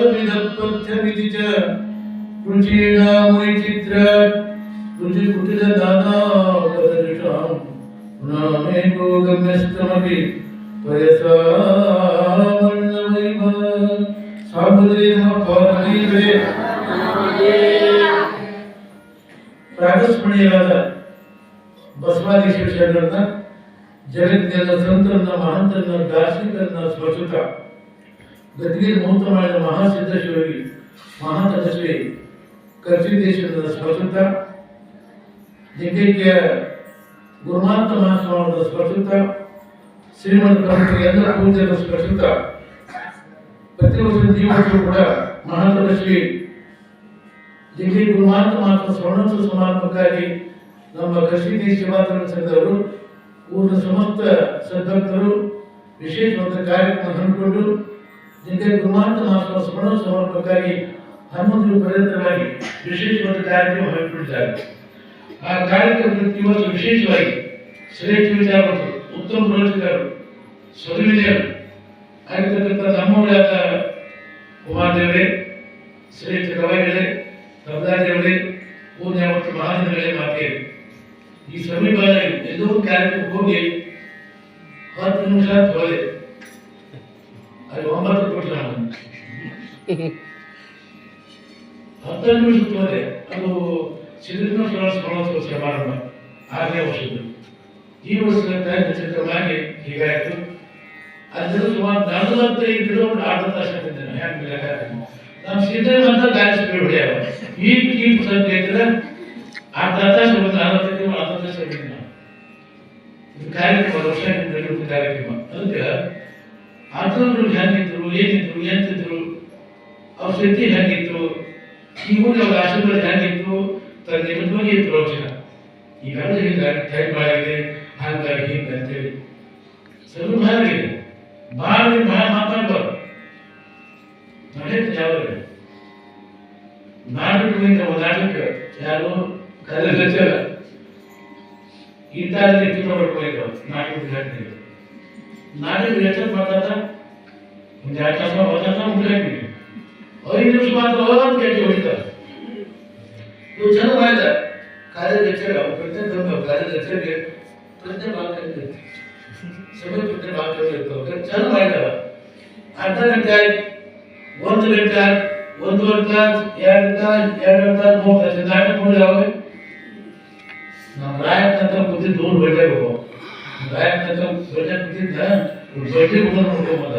ವಿಧತ್ಪಥ್ಯಮಿತಿ ಚ ರುಚೀಣ ಮುನಿಚಿತ್ರ ರುಚಿ ಕುಟಿಲ ನಾನಾವದೃಶಾಂ ಪುನಾಮೇಕೋ ಗಮ್ಯಸ್ತಮಪಿ ಪಯಸಾ ಮನ್ನವೈವ ಸಾಂಬುದೇ ನಮ ಪೌರ್ಣಮೀವೇ ಪ್ರಾತಸ್ಮರಣೀಯರಾದ ಬಸವಾದೀಶ್ವರ ಶರಣರನ್ನ ಜಗತ್ತಿನ ಸಂತರನ್ನ ಮಹಂತರನ್ನ ದಾರ್ಶನಿಕರನ್ನ ಸ್ವಚ್ಛತ ಗದ್ಗಿರ್ ಮುಹೂರ್ತ ಮಾಡಿದ ಮಹಾಸಿದ್ದೇಶ್ವರಿ ಮಹಾತಪಸ್ವಿ ಕರ್ಸಿದ್ದೇಶ್ವರದ ಸ್ಪರ್ಶುತ ಜಿಂಗೈಕ್ಯ ಗುರುಮಾಂತ ಮಹಾಸ್ವಾಮದ ಸ್ಪರ್ಶುತ ಶ್ರೀಮಂತ ಪ್ರಮುಖ ಎಲ್ಲ ಪೂಜೆಯ ಸ್ಪರ್ಶುತ ಪ್ರತಿ ವರ್ಷ ಈ ವರ್ಷ ಕೂಡ ಮಹಾತಪಸ್ವಿ ಜಿಲ್ಲೆ ಗುರುಮಾಂತ ಮಹಾತ್ಮ ಸ್ವರ್ಣೋತ್ಸವ ಸಮಾರಂಭಕ್ಕಾಗಿ ನಮ್ಮ ಕೃಷಿ ದೇಶ ಸಂಘದವರು, ಊರಿನ ಸಮಸ್ತ ಸದ್ಭಕ್ತರು ವಿಶೇಷವಾದ ಕಾರ್ಯಕ್ರಮ ಹಮ್ಮಿಕೊಂಡು ಜಿಲ್ಲೆ ಗುರುಮಾಂತ ಮಾತ್ರ ಸ್ವರ್ಣೋತ್ಸವ ಸಮಾರಂಭಕ್ಕಾಗಿ ಹನ್ನೊಂದು ಪರ್ಯಂತರವಾಗಿ ವಿಶೇಷವಾದ ಕಾರ್ಯಕ್ರಮ ಹಮ್ಮಿಕೊಂಡಿದ್ದಾರೆ. ಆ ಕಾರ್ಯಕ್ರಮದಲ್ಲಿ ಇವತ್ತು ವಿಶೇಷವಾಗಿ ಶ್ರೇಷ್ಠ ವಿಚಾರಗಳು ಉತ್ತಮ ರೋಜಗಾರರು ಸ್ವವಿನಯರು ಆಗಿರ್ತಕ್ಕಂಥ ನಮ್ಮವರಾದ ಕುಮಾರದೇವರೇ ಶ್ರೇಷ್ಠ ಕವಯಿಗಳೇ ಕವದಾರಿಯವರೇ ಪೂಜೆ ಮತ್ತು ಮಹಾಜನಗಳೇ ಮಾತೆ. ಈ ಸಮೀಪ ಎಲ್ಲರೂ ಕಾರ್ಯಕ್ರಮಕ್ಕೆ ಹೋಗಿ ಹತ್ತು ನಿಮಿಷ ಹೋದೆ ಹತ್ತು ನಿಮಿಷ ಹೋದೆ ಅದು ಸ್ಮರಣೋತ್ಸವ ಸಮಾರಂಭ ಆರನೇ ಈ ವರ್ಷದ ಕಾರ್ಯಕ್ರಮವಾಗಿ ಹೀಗಾಯಿತು. ಅದರ ಸುಮಾರು ನಲವತ್ತೈದು ಕಿಲೋಮೀಟರ್ ಆಟ ತಾಸು ಆಗ್ತಿದ್ದೇನೆ ಹೆಂಗೆ ನಮ್ಮ ಸೀತೆ ಮಾತ್ರ ಗಾಳಿ ಸ್ಪೀಡ್ ಈ ಈ ಪುಸ್ತಕ ಇದ್ರೆ ಅರ್ಧ ತಾಸು ಒಂದು ನಲವತ್ತೈದು ನಾನು. ಇದು ಕಾರ್ಯಕ್ರಮ ವರ್ಷ ನಡೆಯುವಂಥ ಕಾರ್ಯಕ್ರಮ. ಅದಕ್ಕೆ ಅರ್ಥಗಳು ಹೆಂಗಿದ್ರು ಏನಿದ್ರು ಎಂತಿದ್ರು ಅವ್ರ ಸ್ಥಿತಿ ಹೆಂಗಿತ್ತು ಈ ಊರಿಗೆ ಅವ್ರ ಆಶೀರ್ವಾದ ಹೆಂಗಿತ್ತು ತನ್ನ ನಿಜವಾಗಿ ಪ್ರವಚನ ಈಗಾಗಲೇ ಹಿಂಗ ಟೈಪ್ ಆಗಿದೆ ಹಾಗಾಗಿ ಹಿಂಗೆ ಅಂತೇಳಿ ಸ್ವಲ್ಪ ಭಾಳ ಇದೆ ಭಾಳ ಭಾಳ ಮಾತಾಡ್ಬಾರ್ದು ನಡೆಯುತ್ತೆ ಯಾವಾಗ ನಾಟಕದಿಂದ ನಾಟಕ ಯಾರು ಕಲಿತ ಇಂಥದ್ರಲ್ಲಿ ಚಿತ್ರ ಮಾಡ್ಕೊಳ್ತಾರೆ ನಾಟಕ ಹೇಳ್ತೀವಿ ನಾಟಕ ಎಷ್ಟು ಮಾತಾಡ್ತ ಒಂದು ಎರಡು ತಾಸ ಮಾತಾಡ್ತಾ ಮುಗಿಸ್ತೀವಿ ಐದು ನಿಮಿಷ ಮಾತ್ರ ಅಂತ ಕೇಳಿ ಹೊಡಿತಾರೆ ಇವು ಚೆನ್ನಾಗಿ ಮಾಡಿದ ಕಾರ್ಯದರ್ಶಿಗಳು ಅವ್ರು ಪ್ರತಿಯೊಂದು ಕಾರ್ಯದರ್ಶಿಗೆ ಪ್ರತಿಯೊಂದು ಆಗ್ತದೆ ಸಮಯ ಪ್ರತಿಯೊಂದು ಆಗ್ತದೆ ಇರ್ತವೆ ಚೆನ್ನಾಗಿ ಮಾಡಿದಾರ ಅರ್ಧ ಗಂಟೆ ಆಯ್ತು, ಒಂದು ಗಂಟೆ ಆಯ್ತು, ಒಂದೂವರೆ ತಾಸು, ಎರಡು ತಾಸು ಎರಡು ತಾಸು, ಮೂರು ತಾಸು ನಮ್ಮ ರಾಯಕ್ ಅಂತ ದೂರ ಬಟ್ಟೆ ಹೋಗೋ. ರಾಯಕ್ ಅಂತ ನೋಡ್ಕೊಂಬಂದ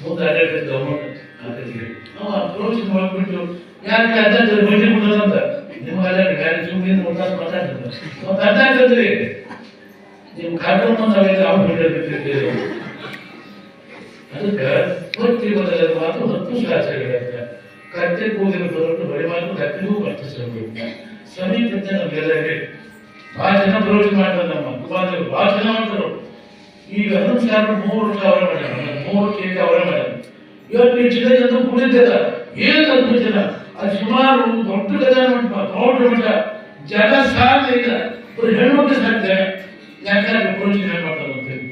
ಮುಂದೆ ಅಡ್ಡಾಡ್ತಿದ್ದ ಗೌರ್ಮೆಂಟ್ ಹಾಕಿದ್ವಿ ಅವ ಅಪ್ರೋಚ್ ಮಾಡ್ಬಿಟ್ಟು, ಯಾಕೆ ಅಡ್ಡ ಬಟ್ಟೆ ಕೊಡೋದಂತ ನಿಮ್ಮ ಅಡ್ಡ ಗಾಡಿ ಸುಮ್ಮನೆ ಮೂರು ಮಾತಾಡ್ತಾರೆ ಮತ್ತೆ ಅರ್ಥ ಆಗ್ತದ್ರಿ ನಿಮ್ಮ ಕಾರ್ಯಕ್ರಮ ಬಂದಾಗ ಅವ್ರು ಬಿಟ್ಟಿರ್ತಿದ್ದೀರಿ ಅದಕ್ಕೆ ಭಕ್ತಿ ಬದಲ ಮಾತು ಹತ್ತು ಶಾಸ್ತ್ರಗಳಿರುತ್ತೆ ಕತ್ತೆ ಕೂದಲು ಬರೋದು ಬಳಿ ಮಾತು ಕತ್ತೆಗೂ ವರ್ತಿಸಬೇಕು ಇದೆ ಭಾಳ ಜನ ಪ್ರಯೋಜನ ಮಾಡ್ತಾರೆ ನಮ್ಮ ಕುಮಾರದೇವರು ಭಾಳ ಜನ ಮಾಡ್ತಾರೆ ಈಗ ಹನ್ನೊಂದು ಸಾವಿರ ಮೂರು ವರ್ಷ ಅವರೇ ಮಾಡ್ಯಾರ ಮೂರು ಕೇಕ್ ಅವರೇ ಮಾಡ್ಯಾರ ಇವತ್ತು ಈ ಜಿಲ್ಲೆ ಜನ ಕುಡಿತಿಲ್ಲ ಏನು ಅದ್ಭುತ ಅದು ಸುಮಾರು ದೊಡ್ಡ ಗದ ಮಠ. ದೊಡ್ಡ ಮಂಟ ಜನ ಸಾಧ್ಯ ಇಲ್ಲ. ಬರೀ ಹೆಣ್ಮಕ್ಳು ಸಾಧ್ಯ. ಯಾಕಂದ್ರೆ ಏನ್ ಮಾಡ್ತಾರೆ ಅಂತ ಹೇಳಿ.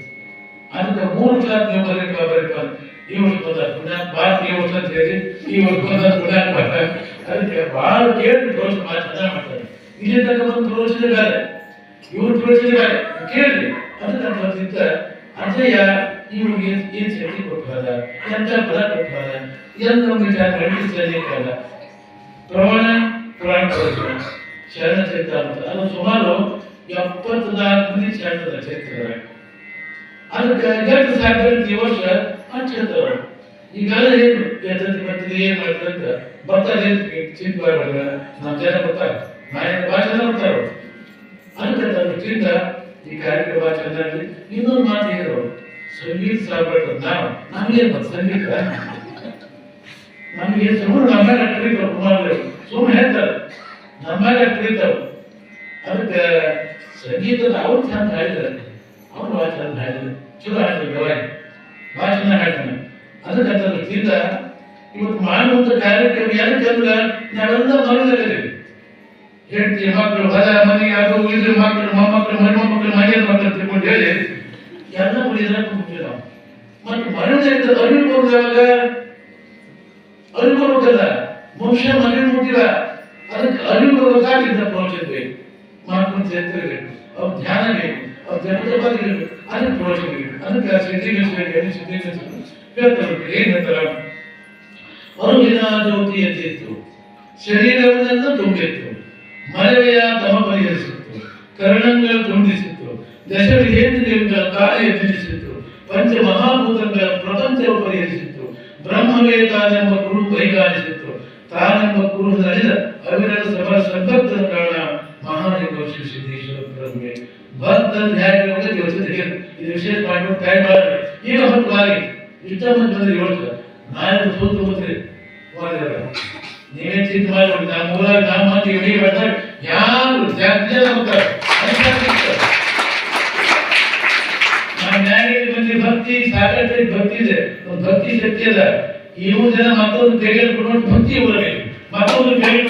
ಅದಕ್ಕೆ ಮೂರು ಕ್ಲಾಸ್ ನೀವು ಬರೀಪ ಬರೀಪ ಈ ವರ್ಷ ಬಂದ ಪುಣ್ಯಾಕ್ ಅಂತ ಹೇಳಿ, ಈ ವರ್ಷ ಬಂದ ಪುಣ್ಯಾಕ್ ಭಾರತ ಅದಕ್ಕೆ ಭಾಳ ಕೇಳಿ ಪ್ರಯೋಜನ ಭಾಳ ಚೆನ್ನಾಗಿ ಮಾಡ್ತಾರೆ. ಇಲ್ಲಿ ಪ್ರಯೋಜನ ಬೇರೆ. ಇವ್ರ ಬೇರೆ. ಕೇಳ್ರಿ. ಅದಕ್ಕೆ ಬರ್ತಿದ್ದ ಅಜಯ ಇವ್ರಿಗೆ ಏನ್ ಶಕ್ತಿ ಕೊಟ್ಟಾರ ಎಂತ ಫಲ ಕೊಟ್ಟಾರ ಎಂತ ವಿಚಾರ ನಡೆಸಿದ ಪ್ರಮಾಣ ಪುರಾಣ ಶರಣ ಚರಿತ್ರ ಅಂತ ಅದು ಸುಮಾರು ಎಪ್ಪತ್ನಾಲ್ಕು ಮಂದಿ ಶರಣದ ಚರಿತ್ರ ಅದಕ್ಕೆ ಎಂಟು ಸಾವಿರ ವರ್ಷ ಹೇಳ್ತಾರೆ ಈಗಾಗಲೇ ಏನು ಎಷ್ಟೊತ್ತಿ ಬರ್ತದೆ ಏನ್ ಮಾಡ್ತಾರೆ ಅಂತ ಬರ್ತಾರೆ ಏನ್ ಚಿಂತೆ ನಮ್ಮ ಜನ ಬರ್ತಾರೆ. ನಾಯಕ ಭಾಷೆ ಬರ್ತಾರೆ. ಅದಕ್ಕೆ ಅದರಿಂದ ಈ ಕಾರ್ಯಕ್ರಮ ಚೆನ್ನಾಗಿ ಇನ್ನೊಂದು ಮಾತು ಹೇಳಿದ್ರು ಸಂಗೀತ ಸಾರ್ಬೇಕು ನಾವು ನಮ್ಗೇನ್ ಗೊತ್ತು ಸಂಗೀತ? ನಮ್ಗೆ ಸುಮ್ಮನೆ ನಮ್ಮೇಲೆ ಅಟ್ಟಿರ್ತಾವ ಕುಮಾರ್ ಸುಮ್ಮನೆ ಹೇಳ್ತಾರೆ. ನಮ್ಮೇಲೆ ಅಟ್ಟಿರ್ತಾವ ಅದಕ್ಕೆ ಸಂಗೀತದ ಅವ್ರು ಚಂದ ಹೇಳಿದ್ದಾರೆ ಅವ್ರು ಭಾಳ ಚಂದ ಹೇಳಿದ್ರು ಚಲೋ ಹೇಳಿದ್ರು ಗವಾಯಿ ಭಾಳ ಚಂದ ಹೇಳ್ತಾನೆ ಅದಕ್ಕೆ ಅದರಿಂದ ಇವತ್ತು ಮಾಡುವಂಥ ಕಾರ್ಯಕ್ರಮ ಯಾರು ಚಂದ್ರ ನಾವೆಲ್ಲ ಮನೆಯಲ್ಲಿದ್ದೀವಿ. ಹೆಂಡತಿ ಮಕ್ಕಳು ಹೊಲ, ಮನೆ, ಅದು ಇದ್ರ ಮಕ್ಕಳು ಮೊಮ್ಮಕ್ಕಳು ಮರಿ ಮೊಮ್ಮಕ್ಕಳು ಮನೆಯ ಮಕ್ಕಳು ತಿಳ್ಕೊಂಡು ಹೇಳಿ, ಎಲ್ಲ ಉಳಿದ್ರೆ ಕೂತೀವಿ ನಾವು. ಮತ್ತು ಮರಣದಿಂದ ಅರಿವು ಬರುವಾಗ ಅರಿವು ಬರುವುದಲ್ಲ ಮನುಷ್ಯ ಮನೆ ಮುಟ್ಟಿಲ್ಲ. ಅದಕ್ಕೆ ಅರಿವು ಬರ್ಬೇಕಾಗಿದ್ದ ಪ್ರವಚನ ಬೇಕು ಮಾಡ್ಕೊಂಡು ಸೇರ್ತೇವೆ ಅವ್ರ ಧ್ಯಾನ ಬೇಕು. ಅವ್ರ ಜಪದ ಬರಬೇಕು ಅದಕ್ಕೆ ಪ್ರವಚನ ಬೇಕು. ಅದಕ್ಕೆ ಸಿದ್ಧಿಗಳಿಸಬೇಕು ಸಿದ್ಧಿಗಳಿಸಬೇಕು ಹೇಳ್ತಾರೆ. ಏನು ಹೇಳ್ತಾರ? ಅರುವಿನ ಜ್ಯೋತಿ ಎದ್ದಿತ್ತು ಶರೀರವನ್ನೆಲ್ಲ ತುಂಬಿತ್ತು. ಮರವೆಯ ತಮ ಪರಿಹರಿಸಿತ್ತು ಕರ್ಣಗಳು ತುಂಬಿಸಿತ್ತು ದಶ ವಿಧೇಂದ್ರಿಯಗಳ ಕಾರ್ಯ ತಿಳಿಸಿತ್ತು ಪಂಚ ಮಹಾಭೂತಗಳ ಪ್ರಪಂಚ ಪರಿಹರಿಸಿತ್ತು ಬ್ರಹ್ಮವೇ ತಾನೆಂಬ ಗುರು ಕೈಗಾಲಿಸಿತ್ತು ತಾನೆಂಬ ಗುರು ನಡೆದ ಅವಿರಲ ಸಮ ಸಂಪತ್ತನ ಕಾರಣ ಮಹಾಲಿಂಗ ಶ್ರೀ ಸಿದ್ದೇಶ್ವರ ಪ್ರಭುವೆ ಭಕ್ತ ಇದು ವಿಶೇಷ ಮಾಡಿ ಟೈಮ್ ಈಗ ಹೊತ್ತು ಬಾರಿ ಇಷ್ಟ ಬಂದ್ರೆ ನಾನು ಯಾರು ಬಂದಿ ಭಕ್ತಿ ಸಾಕಷ್ಟು ಭಕ್ತಿ ಇದೆ. ಭಕ್ತಿ ಶಕ್ತಿ ಅದ. ಇವು ಜನ ಮತ್ತೊಂದು ಕೈಯಲ್ಲಿ ಭಕ್ತಿ ಬರಲಿ ಮತ್ತೊಂದು ಕೈಯಲ್ಲಿ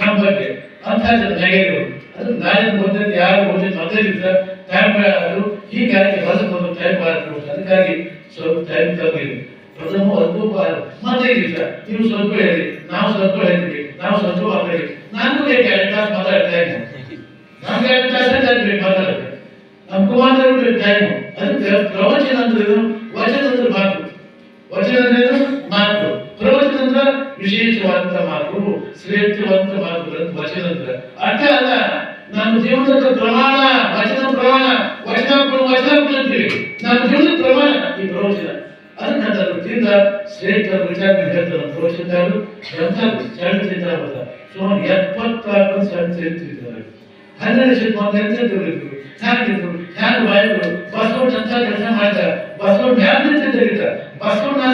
ನಮ್ಮ ಬಗ್ಗೆ. ಅಂತ ನ್ಯಾಯಗಳು ಅದು ನಾಳೆ ಬಂದದ್ದು ಯಾರು ಬಂದಿದ್ದು ಮೊದಲೇ ಸರ್ ಟೈಮ್ ಅದು ಕಾರ್ಯಕ್ಕೆ ಹೊರಗೆ ಬಂದು ಟೈಮ್ ಮಾಡ್ತಾರೆ. ಅದಕ್ಕಾಗಿ ಸ್ವಲ್ಪ ಟೈಮ್ ತಗೊಂಡಿದೆ ಪ್ರಥಮ ಒಂದು ವಾರ ಮತ್ತೆ ಇಲ್ಲ ನೀವು ಸ್ವಲ್ಪ ಹೇಳಿ ನಾವು ಸ್ವಲ್ಪ ಹೇಳ್ತೀವಿ ನಾವು ಸ್ವಲ್ಪ ಮಾತಾಡಿ ನಾನು ಬೇಕು ಎರಡು ತಾಸು ಮಾತಾಡ್ತಾ ಇದ್ದೀನಿ ನಮ್ಗೆ ಎರಡು ತಾಸು ಬೇಕು ಮಾತಾಡಕ್ಕೆ ನಮ್ಮ ಕುಮಾರರು ಬೇಕು ಟೈಮು ಅದಕ್ಕೆ ಪ್ರವಚನ ಅಂದ್ರೆ ಏನು? ವಚನ ಅಂದ್ರೆ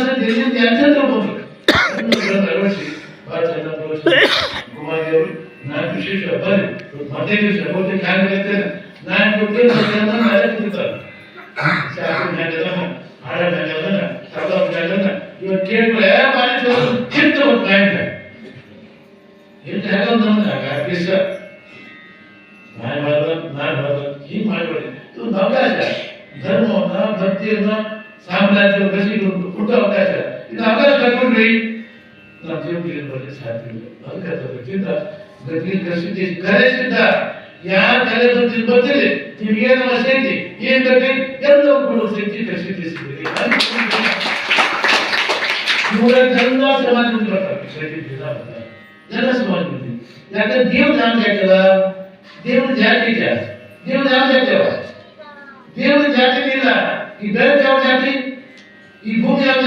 ಬಸವಣ್ಣ ಅಂತ ಎಲ್ಲಿಂದ ಎಂತೆಂದ್ರು ಬಂದ್ರು ಅದನ್ನ ಭಕ್ತಿಯನ್ನ ಸಾಮ್ರಾಜ್ಯ ಬೆಳೆಸಿಕೊಂಡು ಕೊಟ್ಟ ಅವಕಾಶ. ಇದು ಅವಕಾಶ ತಗೊಂಡ್ರಿ ನಮ್ಮ ಜೀವನದಲ್ಲಿ ಬರಲಿಕ್ಕೆ ಸಾಧ್ಯ ಇಲ್ಲ ಅದಕ್ಕೆ ಅದಕ್ಕಿಂತ ಗತಿ ಕಸಿದ್ದಿ ಕರೆ ಸಿದ್ಧ. ಯಾರ ಕರೆ ಬರ್ತೀನಿ ಬರ್ತೀರಿ ನಿಮ್ಗೇನು ಶಕ್ತಿ, ಏನ್ ಬೇಕು? ಎಲ್ಲ ಕೂಡ ಶಕ್ತಿ ಸಿಗ್ತದೆ. ಇವರ ಎಲ್ಲ ಸಮಾಜದಿಂದ ಬರ್ತಾರೆ ಶಕ್ತಿ ಬರ್ತಾರೆ ಎಲ್ಲ ಸಮಾಜದಿಂದ ಯಾಕಂದ್ರೆ ದೇವ್ರ ನಾಮ ಜಾತಿಯಲ್ಲ ದೇವ್ರ ಜಾತಿ ದೇವ್ರ ನಾಮ ಜಾತಿಯವ ದೇವ್ರ ಜಾತಿ ಇಲ್ಲ. ಈ ಭೂಮಿ ಯಾವ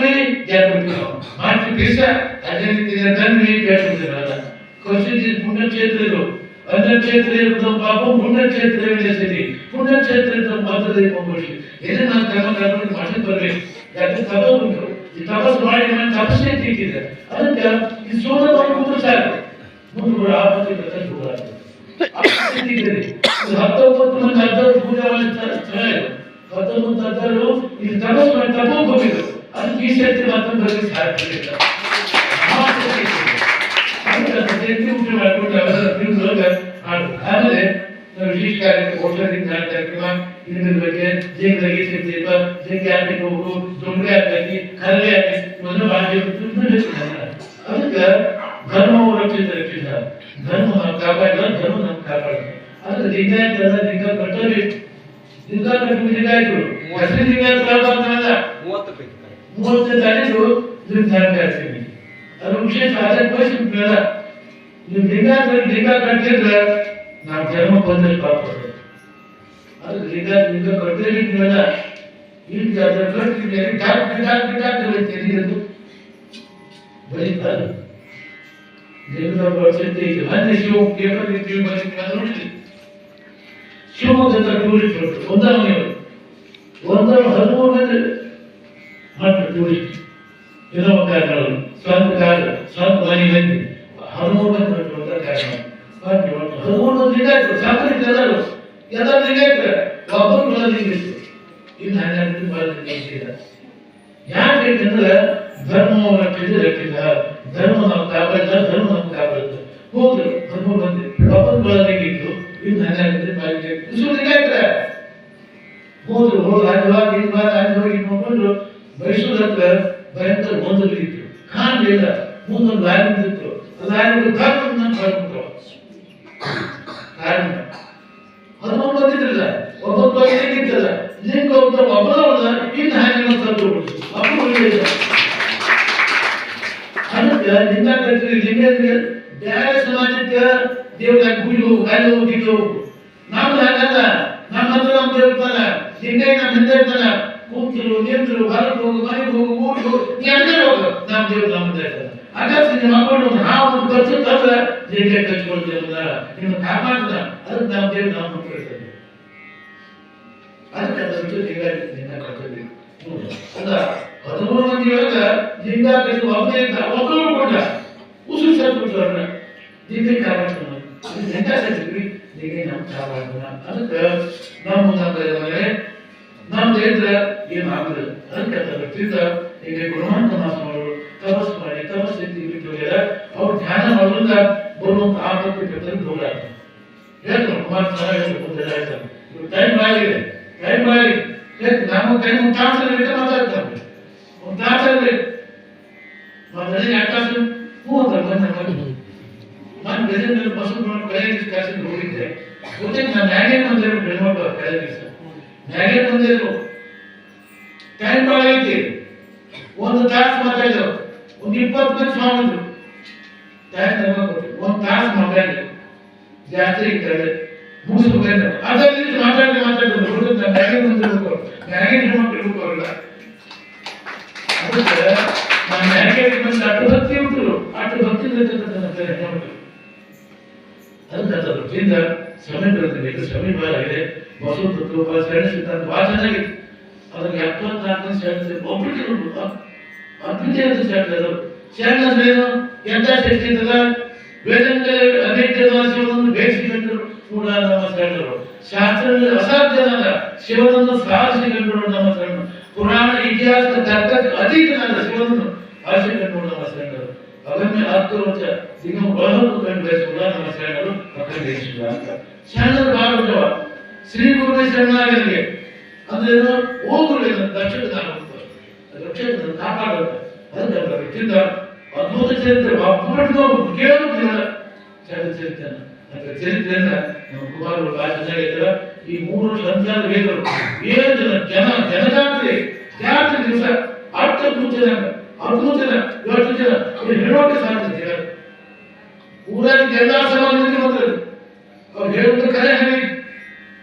ಕೊಡ್ರಿ ಜಯಪಡ್ತೀವಿ ಮಾಡ್ತೀವಿ ಬೀಸ ಅದೇ ರೀತಿ ತಂದ್ರಿ ಜಯಪಡ್ತೀವಿ ಅಲ್ಲ ಕೌಶಲ್ಯ ಪುಣ್ಯಕ್ಷೇತ್ರಗಳು ಅಂಧಕ್ಷೇತ್ರ ಇರುವುದು ಪಾಪ ಪುಣ್ಯಕ್ಷೇತ್ರಗಳೇ ಸರಿ. ಪುಣ್ಯಕ್ಷೇತ್ರ ಮಾತ್ರ ಹೋಗಿ ಏನೇ ನಾನು ಕ್ರಮ ಕರ್ಕೊಂಡು ಮಾಡಿ ಬರಬೇಕು ಹತ್ತೊಂಬತ್ತು ಪೂಜಾ ಇಲ್ಲಿ ತಪಸ್ಸು ಮಾಡಿ ತಪ್ಪ ಹೋಗಿದ್ರು ಅದಕ್ಕೆ ಈ ಶಕ್ತಿ ಮತ್ತೊಂದು ಬರ್ಲಿಕ್ಕೆ ಸಾಧ್ಯ ಇಲ್ಲ ಮಹಾಶಕ್ತಿ ಇದೆ. ಆಮೇಲೆ ನಾವು ವಿಶೇಷ ಕಾರ್ಯಕ್ರಮ ಔಷಧಿ ಕಾರ್ಯಕ್ರಮ ಇದ್ರ ಬಗ್ಗೆ ಜೇಂಗಾಗಿ ಸಿಗ್ತೀಪ ಜೇಂಗಿ ಹಾಕಿ ಹೋಗು ಜೊಂಗೆ ಹಾಕಿ ಕರಲೆ ಹಾಕಿ ಇವೆಲ್ಲ ಮಾಡಿ ಅದಕ್ಕೆ ಧರ್ಮವು ರಕ್ಷಿತ ರಕ್ಷಿತ ಧರ್ಮ ನಾವು ಕಾಪಾಡಿದ ಧರ್ಮ ನಮ್ಗೆ ಕಾಪಾಡಿದ ಅದಕ್ಕೆ ಲಿಂಗಾಯತ ಎಲ್ಲ ಲಿಂಗ ಕಟ್ಟಬೇಕು ಲಿಂಗ ಕಟ್ಟಬೇಕು ಲಿಂಗಾಯತರು ಹೆಸರು ಲಿಂಗಾಯತ ಕಾಪಾಡ್ತಾರಲ್ಲ ಮೂವತ್ತು ಪೈಕಿ ಮೂವತ್ತು ತಾರೀಕು ನೀವು ಧರ್ಮ ಹೇಳ್ತೀವಿ ಅದು ವಿಶೇಷ ಅದಕ್ಕೆ ಬಯಸಿಬಿಟ್ರಲ್ಲ ನೀವು ಲಿಂಗ ಲಿಂಗ ಕಟ್ಟಿದ್ರೆ ನಾವು ಧರ್ಮ ಬಂದ್ರೆ ಪಾಪ ಅದು ಲಿಂಗ ಲಿಂಗ ಕಟ್ಟಿದ್ರೆ ನೀವೆಲ್ಲ ಈಗ ಅದ್ರ ಕಟ್ಟಿದ್ರೆ ಡಾಕ್ ಡಾಕ್ ಡಾಕ್ ತಿಳಿಯೋದು ಬರೀತಾರೆ ದೇವರ ಪರಿಸ್ಥಿತಿ ಇದೆ ಮೊನ್ನೆ ಶಿವ ಪೇಪರ್ ಇರ್ತೀವಿ ಬರೀತೀವಿ ಅದು ನೋಡಿದ್ವಿ ಶಿವಮೊಗ್ಗದ ಟೂರಿಸ್ಟ್ ಒಂದಾವಣೆಯವರು ಒಂದರ ಹದಿಮೂರು ಮಂದಿ ಮತ್ತು ಕೂಡಿ ಇನ್ನೊಬ್ಬ ಕಾರಣಗಳು ಸ್ವಂತ ಕಾಲ ಸ್ವಂತ ಮನೆಯಲ್ಲಿ ಕಾರಣ. ಹೊರಟು ಹೊರಟು ಹದಿಮೂರು ಮಂದಿ ಲಿಂಗಾಯ್ತು ಸಾಕಷ್ಟು ಎಲ್ಲರೂ ಎಲ್ಲರೂ ಲಿಂಗಾಯ್ತು ಒಬ್ಬರು ಬಲ ಲಿಂಗಿತ್ತು ಇನ್ನು ಹನ್ನೆರಡು ಬಲ ಯಾಕೆ ಧರ್ಮ ನಾವು ಕಾಪಾಡಿದ ಧರ್ಮ ನಮ್ಗೆ ಕಾಪಾಡಿದ. ಹೋದ್ರು ಹದಿಮೂರು ಮಂದಿ. ಒಬ್ಬರು ಬಲ ಲಿಂಗಿತ್ತು ಇನ್ನು ಹನ್ನೆರಡು ಲಿಂಗಿತ್ತು ಲಿಂಗಾಯ್ತಾರೆ ಹೋದ್ರು ಹೋದ್ರು ಅಲ್ಲಿ ಹೋಗಿ ಇಲ್ಲಿ ಬಾರ ಹೋಗಿ ನೋಡ್ಕೊಂಡು ಮೈಸೂರು ಹತ್ರ ಭಯಂಕರ ಗೊಂದಲಿತ್ತು ಕಾಣಲಿಲ್ಲ ಮುಂದೊಂದು ಲಾರಿ ನಿಂತಿತ್ತು ಆ ಲಾರಿ ಗಾತ್ರ ನಾನು ಬರ್ಬಿಟ್ರು ಕಾರಣ? ಹದಿಮೂರು ಬಂದಿದ್ರಲ್ಲ ಒಬ್ಬೊಬ್ಬ ಲಿಂಗಿತ್ತಲ್ಲ ಲಿಂಗ ಒಬ್ಬ ಒಬ್ಬನ ಒಬ್ಬ ಇನ್ನು ಹಾಗೆ ತಂದು ಬಿಡ್ತು ಅಪ್ಪ ಉಳಿದಿಲ್ಲ ಅದಕ್ಕೆ ಲಿಂಗ ಕಟ್ಟಿರಿ ಲಿಂಗ ಬೇರೆ ಸಮಾಜಕ್ಕೆ ದೇವ್ರ ಗುಡಿ ಹೋಗು ಅಲ್ಲಿ ಹೋಗಿ ಇಲ್ಲಿ ಹೋಗು. ನಾವು ಒಂದು ಕಾಪಾಡ್ದ. ಅದಕ್ಕೆ ನಮ್ಮ ದೇವ್ರ ಅಲ್ಲ ಹದಿಮೂರು ಮಂದಿ ಒಳಗ ಲಿಂಗ ಕಟ್ಟಿ ಒಬ್ಬನೇ ಇದ್ದ ಒಬ್ಬರು ಕೊಟ್ಟ ಉಸಿರು ಸೇರ್ಬಿಟ್ರು ಅವ್ರನ್ನ. ಲಿಂಗ ಕಾಪಾಡ್ತಾನ. ಲಿಂಗ ಕಟ್ಟಿದ್ವಿ ಲಿಂಗ ನಮ್ಮ ಅದಕ್ಕೆ ಅದರಿಂದ ಈಗ ಗುಣವಂತ ಮಾತನಾಡೋರು ತಪಸ್ ಮಾಡಿ ಬಿಟ್ಟು ಹೋಗ್ಯಾರ ಅವ್ರು ಧ್ಯಾನ ಮಾಡೋದ್ರಿಂದ ಬರುವಂತ ಆಗ್ತದೆ ಹೇಳ್ತಾರೆ ಕುಮಾರ್ ಟೈಮ್ ಒಂದು ತಾಸು ಮಾತಾಡಿದ್ರು ಒಂದು ಇಪ್ಪತ್ತು ಮಂದಿ ಸ್ವಾಮಿದ್ರು ಒಂದು ತಾಸು ಮಾತಾಡಿದ್ರು ಜಾತ್ರೆ ಕಡೆ ಮುಗಿಸ್ಬೇಕು ಅದೇ ರೀತಿ ಮಾತಾಡಿ ಮಾತಾಡಿದ್ರು ಹುಡುಗ ನ್ಯಾಯ ಬಂದಿರ್ಬೇಕು ನ್ಯಾಯ ಹೆಣ್ಮಕ್ಳು ಇರ್ಬೇಕಲ್ಲ ಅದಕ್ಕೆ ನಾನು ನನಗೆ ಬಂದು ಅಟ್ಟು ಭಕ್ತಿ ಉಂಟು. ಅಷ್ಟು ಭಕ್ತಿ ಅದಕ್ಕೆ ಅದರ ವೃತ್ತಿಯಿಂದ ಸಮಯ ಬರುತ್ತದೆ ಸಮಯ ಭಾಳ ಇದೆ. ಬಸವ ತತ್ವ ಶರಣ ಸಿದ್ಧಾಂತ ಭಾಳ ಅದಕ್ಕೆ ಎಪ್ಪತ್ನಾಲ್ಕನೇ ಶರಣ ಒಬ್ಬರಿಗೆ ಅದ್ವಿತೀಯ ಶರಣ ಅದು ಶರಣ ಅಂದ್ರೆ ಏನು ಎಂತ ಶಕ್ತಿ ಇರ್ತದ ವೇದಂಗ ಅನೇಕವಾಸಿಗಳನ್ನು ಬೇಯಿಸಿಕೊಂಡರು ಬೇಯಿಸಿಕೊಂಡು ಕೂಡ ನಮ್ಮ ಶರಣರು ಶಾಸ್ತ್ರದಲ್ಲಿ ಅಸಾಧ್ಯನಾದ ಶಿವನನ್ನು ಸಾಧಿಸಿಕೊಂಡರು ನಮ್ಮ ಶರಣರು ಪುರಾಣ, ಇತಿಹಾಸ ತರ್ಕ ಅತೀತನಾದ ಶಿವನನ್ನು ಆರಿಸಿಕೊಂಡು ನಮ್ಮ ಶರಣರು ಅದನ್ನೇ ಬಹಳ ಕಂಡು ಬಯಸುವ ನಮ್ಮ ಶರಣರು ಅಂತ. ಶರಣರು ಬಹಳ ಉಂಟವ ಶ್ರೀ ಗುರುವೇ ಶರಣಾಗರಿಗೆ ಅಂದ್ರೆ ಏನು? ಹೋಗುವುದಿಲ್ಲ ರಕ್ಷಕ ಕಾಪಾಡುತ್ತೆ ಅದಕ್ಕೆ ಅವರ ವ್ಯಕ್ತಿಯಿಂದ ಅದ್ಭುತ ಚರಿತ್ರೆ ಒಬ್ಬರಿಗೂ ಕೇಳುವುದಿಲ್ಲ ಶರಣ ಚರಿತ್ರೆ ಅದರ ಚರಿತ್ರೆಯನ್ನ ನಮ್ಮ ಕುಮಾರರು ಚೆನ್ನಾಗಿರ್ತಾರ ಈ ಮೂರು ಸಂಚಾರ ವೇದರು ಏಳು ಜನ ಜನ, ಜನಜಾತ್ರೆ, ಜಾತ್ರೆ ದಿವಸ ಅಷ್ಟು ಅದ್ಭುತ ಜನ ಇವತ್ತು ಜನ ಹೇಳೋಕೆ ಸಾಧ್ಯತೆ. ಊರಲ್ಲಿ ಎಲ್ಲಾ ಸಮಾಜದಲ್ಲಿ ಬಂದರು ಅವ್ರು ಹೇಳುವುದು ಕರೆ ಹೇಳಿ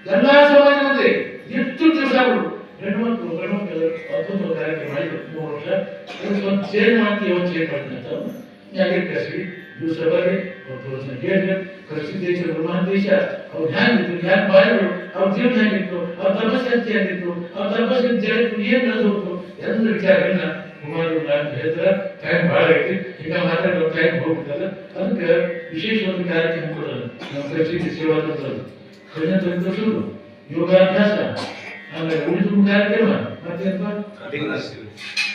ಎಲ್ಲಾ ಸಮಾಜ ಮಂದಿ ಎಷ್ಟು ದಿವಸ ಅವರು ಹೆಣ್ಮಕ್ಳು ಗಂಡ್ಮಕ್ಳು ಅದ್ಭುತ ಕಾರ್ಯಕ್ರಮ ಮಾಡಿದ್ರು ಮೂರು ವರ್ಷ ಅದಕ್ಕೆ ಒಂದು ಚೇಂಜ್ ಮಾಡ್ತೀವಿ ಒಂದು ಚೇಂಜ್ ಮಾಡ್ತೀನಿ ಅಂತ ಯಾಕೆ ಕಸಿ ದಿವಸ ಬರ್ರಿ ಒಂದು ವರ್ಷ ಹೇಳಿ ಕೃಷಿ ದೇಶ ಬ್ರಹ್ಮಾಂಡ ದೇಶ ಅವ್ರು ಹ್ಯಾಂಗಿತ್ತು ಹ್ಯಾಂಗ ಬಾಯಿಗಳು ಅವ್ರ ಜೀವನ ಹೇಗಿತ್ತು ಅವ್ರ ತಪಸ್ಸಂತಿ ಆಗಿತ್ತು ಅವ್ರ ತಪಸ್ಸಿನ ಜಗತ್ತು ಏನ್ ನಡೆದೋಗ್ತು ಎಲ್ಲ ವಿಚಾರಗಳನ್ನ ಕುಮಾರರು ನಾನು ಹೇಳ್ತಾರೆ ಟೈಮ್ ಭಾಳ ಐತಿ ಈಗ ಮಾತಾಡೋ ಟೈಮ್ ಹೋಗ್ತಲ್ಲ ಅದಕ್ಕೆ ವಿಶೇಷವಾದ ಕಾರ್ಯಕ್ರಮ ಕೊಡೋದು ನಮ್ಮ ಕೃಷಿ ಸೇವಾ ತಂತ್ರದ್ದು ಕಡಿಮೆ ತಂತ್ರಸುದು ಯೋಗಾಭ್ಯಾಸ ಆಮೇಲೆ ಉಳಿದ ಕಾರ್ಯಕ್ರಮ ಸರ್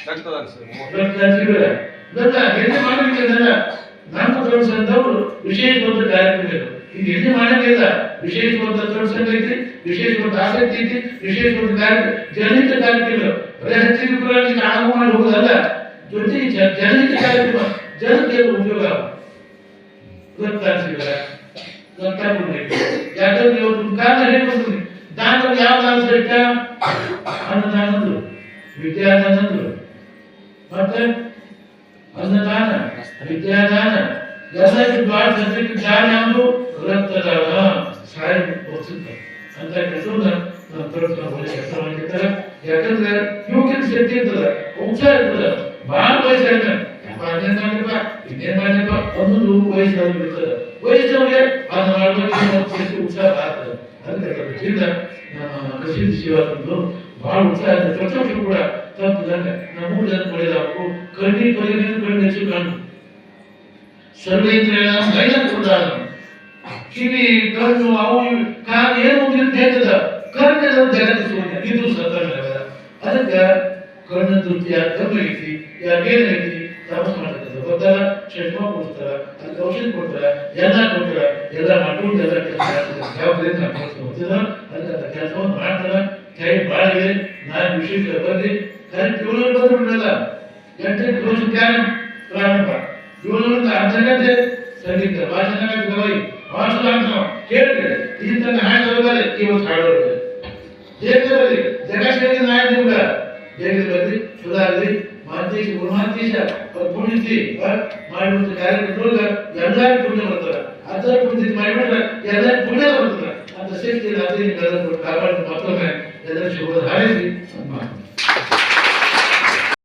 ರಕ್ತದಾನ ಶಿಬಿರ ಇದೆಲ್ಲ ಎಲ್ಲಿ ಮಾಡಬೇಕಿಲ್ಲ ನಮ್ಮ ಸಂಘದವರು ವಿಶೇಷವಾದ ಕಾರ್ಯಕ್ರಮ ಇದು ಎಲ್ಲಿ ಮಾಡಂಗಿಲ್ಲ ವಿಶೇಷವಾದ ಸಂಘ ಐತಿ, ವಿಶೇಷವಾದ ಆಸಕ್ತಿ ಐತಿ, ವಿಶೇಷವಾದ ಜನಹಿತ ಕಾರ್ಯಕ್ರಮ ಬರೀ ಹಚ್ಚಿದ ಆಗ ಮಾಡಿ ಹೋಗುದಲ್ಲ ಜೊತೆಗೆ ಜನಹಿತ ಕಾರ್ಯಕ್ರಮ, ಜನಕ್ಕೆ ಉದ್ಯೋಗ ಯಾಕಂದ್ರೆ ಇವತ್ತು ಹೇಳ್ಬೋದು ದಾನ ಯಾವ ದಾನ ಶ್ರೇಷ್ಠ ಅನ್ನದಾನಂದ್ರು ವಿದ್ಯಾದಾನಂದ್ರು ಮತ್ತೆ ಅನ್ನದಾನ, ವಿದ್ಯಾದಾನ. ಎಲ್ಲರಿಗೂ ಬಹಳ ಜನರಿಗೆ ದಾನ ಯಾವುದು? ರಕ್ತದಾನ ಸಹಾಯ ಕೊಡ್ತಿದ್ದ ಅಂತ ಕೆಲಸವನ್ನ ನಾವು ತೋರಿಸ್ಕೊಂಡು ಹೋಗಿ ಕೆಲಸ ಮಾಡಿರ್ತಾರೆ ಯಾಕಂದ್ರೆ ಯುವಕರಿಗೆ ಶಕ್ತಿ ಇರ್ತದ ಉತ್ಸಾಹ ಇರ್ತದ. ಬಹಳ ವಯಸ್ಸಾಗ ಇನ್ನೇನ್ ಮಾಡಿಪ್ಪ ಇನ್ನೇನ್ ಮಾಡಿಪ್ಪ ಅನ್ನೋದು ವಯಸ್ಸಾಗಿ ಇರ್ತದೆ ವಯಸ್ಸವ್ರಿಗೆ ಅದಕ್ಕೆ ಅದರಿಂದ ನಮ್ಮ ಕೃಷಿ ಶಿವ ಬಹಳ ಉತ್ಸಾಹ ಇದೆ. ಪ್ರತಿ ವರ್ಷ ಕೂಡ ತಪ್ಪದಂಗ ನಮಗೂ ಜನ ಒಳ್ಳೇದಾಗಬೇಕು ಕಣ್ಣಿ ಪರಿಗಣನೆ ಕಣ್ಣು ಹೆಚ್ಚು ಕಾಣು ಸರ್ವೇಂದ್ರಿಯ ಮೈನ ಕಿವಿ ಕಣ್ಣು ಅವು ಕಾಲು ಏನು ಒಂದು ಹೇಳ್ತದ ಶೂನ್ಯ ಇದು ಸತ್ಯ ಅದಕ್ಕೆ ಕಣ್ಣು ತೃಪ್ತಿ ಯಾರು ಕಮ್ಮಿ ಐತಿ, ಯಾರು ಏನು ಐತಿ ಮಾಡ್ತದ ಗೊತ್ತಲ್ಲ ಚಶ್ಮಾ ಕೊಡ್ತಾರ ಅದಕ್ಕೆ ಔಷಧ ಕೊಡ್ತಾರ ಎಲ್ಲ ಕೊಡ್ತಾರ ಎಲ್ಲ ಮಾಡ್ಕೊಂಡು ಎಲ್ಲ ಕೆಲಸ ಜವಾಬ್ದಾರಿ ನಾವು ಕೆಲಸ ಹೋಗ್ತದ ಅದಕ್ಕೆ ಅಂತ ಕೆಲಸವನ್ನು ಮಾಡ್ತಾರ ಕೈ ಬಾಳಿಗೆ ನಾನು ವಿಶೇಷ ಬಂದು ಕರೆಕ್ಟ್ ಏಳು ಬಂದ್ಬಿಡಲ್ಲ ಎಂಟು ಕ್ಲೋಸ್ ಧ್ಯಾನ ಪ್ರಾರಂಭ ಏಳು ಅರ್ಧ ಗಂಟೆ ಸಂಗೀತ ವಾಚನ ಗವಾಯಿ ವಾಚನ ನಾವು ಕೇಳಿದ್ರೆ ಈ ತನ್ನ ಹಾಡು ಬರಬಾರೆ ಇವತ್ತು ಹಾಡೋರು ಹೇಗೆ ಬರಲಿ ಜಗತ್ತಿಗೆ ನಾಯ ನಿಮ್ಗ ಹೇಗೆ ಬರಲಿ ಸುಧಾರಲಿ ಮಾಂತೇಶ ಗುಣಮಾಂತೇಶ ಪುಣ್ಯತಿ ಮಾಡಿಬಿಟ್ಟು ಕಾರ್ಯಕ್ರಮದೊಳಗ ಎಲ್ಲಾರು ಪುಣ್ಯ ಬರ್ತಾರ ಅದರ ಪುಣ್ಯ ಮಾಡಿಬಿಟ್ರೆ ಎಲ್ಲಾರು ಪುಣ್ಯ ಬರ್ತಾರ ಅಂತ ಶಕ್ತಿ ಅದೇ ಕಾಪಾಡಿ ಮತ್ತೊಮ್ಮೆ ಎಲ್ಲರೂ ಶುಭ ಹಾಡಿಸಿ